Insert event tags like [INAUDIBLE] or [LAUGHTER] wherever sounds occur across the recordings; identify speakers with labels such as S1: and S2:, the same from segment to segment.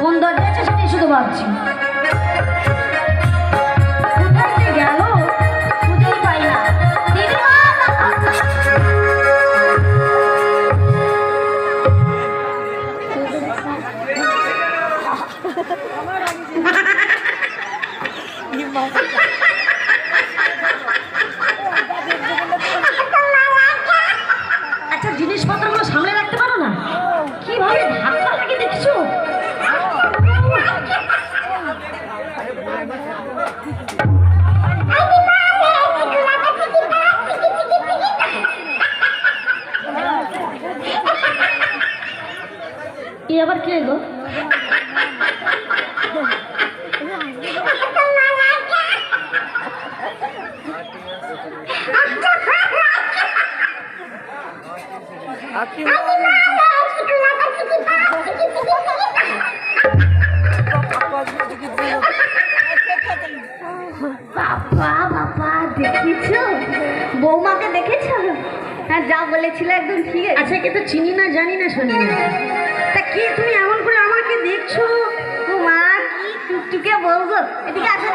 S1: কোন দরজা আছে সেটাই শুধু ভাবছি।
S2: বাবা বাবা দেখেছ বৌমাকে দেখেছ হ্যাঁ যা বলেছিল একদম ঠিক আছে।
S1: আচ্ছা কে তো চিনি না জানি না শুনি না। তা কি তুমি এমন করে আমাকে দেখছ?
S2: ও মা কি টুকটুকে বলব এদিকে আসো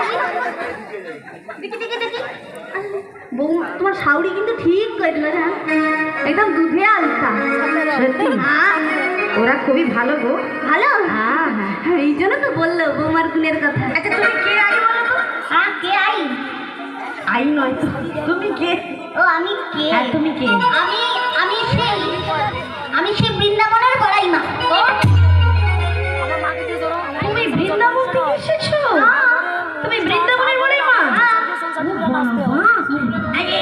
S2: দেখি দেখি দেখি। বৌমা তোমার শাউরি কিন্তু ঠিক করে দিল না একদম দুধে আলতা।
S1: সত্যি
S2: হ্যাঁ
S1: ওরা খুবই ভালো গো।
S2: ভালো?
S1: হ্যাঁ। হ্যাঁ
S2: এই জন্য তো বলল বৌমার গুণের কথা।
S1: আচ্ছা তুমি কে আগে বলো?
S2: হ্যাঁ কে আই?
S1: আই নয়। তুমি কে?
S2: ও আমি কে?
S1: হ্যাঁ তুমি কে?
S2: আমি আমি সেই আমি সেই বৃন্দাবনের বড়াই মা।
S1: তুমি বৃন্দাবন থেকে এসেছ? তুমি বৃন্দাবনের বলে মা?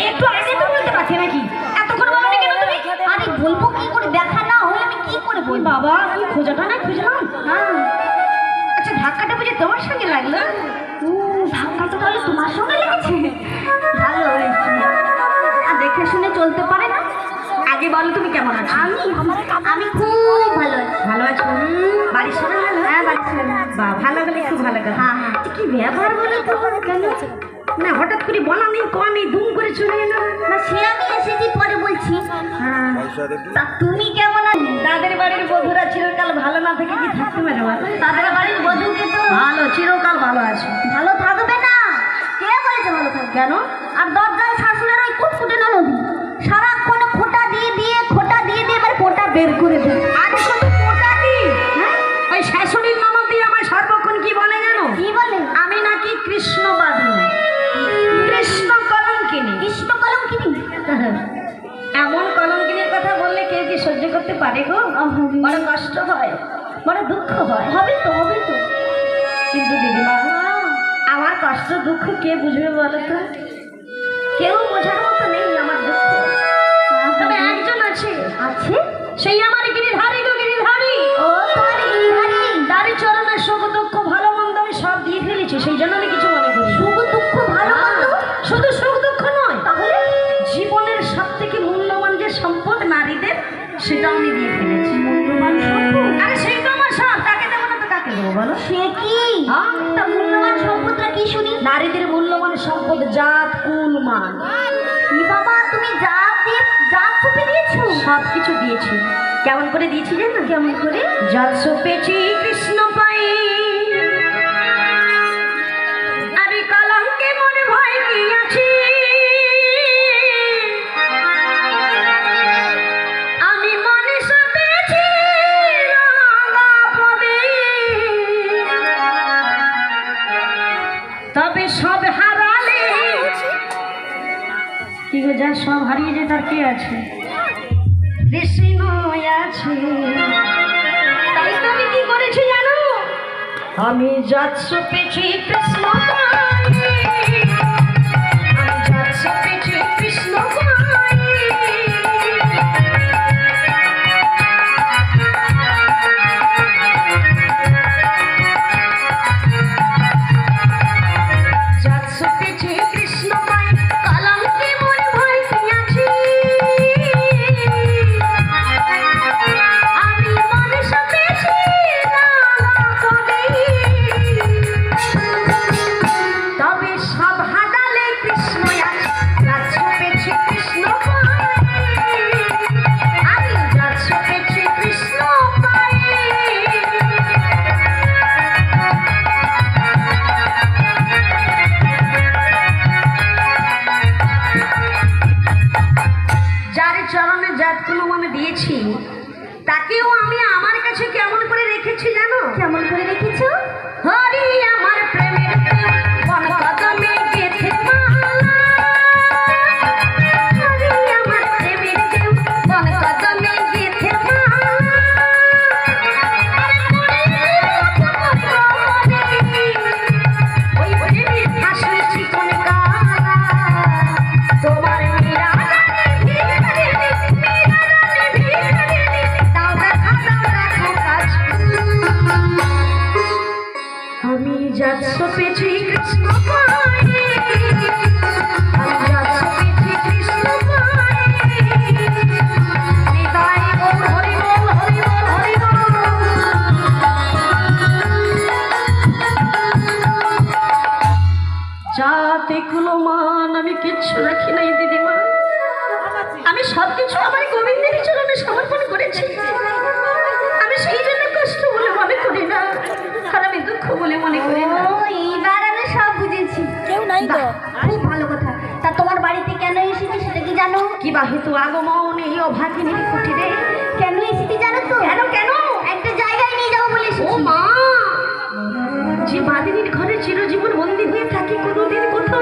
S1: একটু আগে তো বলতে পারছি নাকি? এতক্ষণ বলো কেন তুমি?
S2: আরে বলব কি করে? দেখা না হলে আমি কি করে বলব?
S1: বাবা তুমি খোঁজাটা না খুঁজলাম
S2: হ্যাঁ।
S1: আচ্ছা ধাক্কাটা বুঝে তোমার সঙ্গে লাগল?
S2: ধাক্কা তো তাহলে তোমার সঙ্গে লেগেছে? ভালো হয়েছে। আর দেখে শুনে চলতে পারে না?
S1: আগে বলো তুমি কেমন আছো?
S2: আমি আমি খুব ভালো আছি।
S1: ভালো আছো? বাড়ির সবাই ভালো?
S2: হ্যাঁ
S1: ভালো। হলে খুব ভালো কথা।
S2: হ্যাঁ, হ্যাঁ।
S1: আচ্ছা, কি ব্যাপার বলো তো? কেন না হঠাৎ করে বলা নেই কম নেই ধুম করে চলে এলো।
S2: না সে আমি এসেছি পরে বলছি।
S1: হ্যাঁ।
S2: তা তুমি কেমন আছো?
S1: তাদের বাড়ির বধুরা চিরকাল ভালো না থেকে কি থাকতে পারে
S2: তাদের বাড়ির বধূকে তো
S1: ভালো চিরকাল ভালো আছে। কেন?
S2: আর দরজায় শাশুড়ের ওই কুটকুটে ননদি সারাক্ষণ খোটা দিয়ে দিয়ে খোটা দিয়ে দিয়ে এবার পোটা বের করে দেয়।
S1: আরে শুধু পোটা দি হ্যাঁ? ওই শাশুড়ির ননদ দিয়ে আমার সর্বক্ষণ কি বলে জানো?
S2: কি বলে?
S1: আমি নাকি কৃষ্ণবাদী কৃষ্ণ কলঙ্কিনী।
S2: কৃষ্ণ কলম কিনি [LAUGHS]
S1: এমন কলঙ্কিনীর কথা বললে কেউ কি সহ্য করতে পারে গো? বড় কষ্ট হয় বড় দুঃখ হয়।
S2: হবে তো হবে তো।
S1: কিন্তু দিদিমা কষ্ট দুঃখ কে বুঝবে বলো তো কেউ বোঝার মতো নেই আমার দুঃখ। তবে একজন আছে।
S2: আছে?
S1: সেই আমার গিরিধারী গো গিরিধারী।
S2: ও গিরিধারী।
S1: দাড়ি চরণে সুখ দুঃখ ভালো মন্দ আমি সব দিয়ে ফেলেছি সেই জন্য আমি কিছু মনে করি
S2: সুখ দুঃখ ভালো মন্দ?
S1: শুধু সুখ দুঃখ নয়।
S2: তাহলে?
S1: জীবনের সব থেকে মূল্যবান যে সম্পদ নারীদের সেটা নারীদের মূল্যবান সম্পদ জাত কুল মান।
S2: বাবা তুমি যা দিয়ে ছুপে দিয়েছ?
S1: সবকিছু দিয়েছি। কেমন করে দিয়েছি জানো?
S2: কেমন করে?
S1: জাত সুপেছি কৃষ্ণ যা সব হারিয়ে যায়, তার কে আছে? আছে। আমি কি করেছি জানো? আমি যাচ্ছ পেছি কৃষ্ণ জন্ম দিয়েছি তাকেও আমি আমার কাছে কেমন করে রেখেছি জানো?
S2: কেমন করে রেখেছো?
S1: হরি কোনো মান আমি কিচ্ছু রাখি নাই দিদিমা। আমি সব কিছু আমার গোবিন্দের চরণে সমর্পণ করেছি। আমি সেই জন্য কষ্ট বলে মনে করি না আর আমি দুঃখ বলে মনে করি না।
S2: এইবার আমি সব বুঝেছি।
S3: কেউ নাই তো।
S2: ভালো কথা। তা তোমার বাড়িতে কেন এসেছি সেটা কি জানো?
S1: কি বা হেতু আগমন এই অভাগিনীর কুটিরে?
S2: কেন এসেছি জানো তো?
S1: কেন কেন?
S2: একটা জায়গায় নিয়ে যাব বলে
S1: ও মা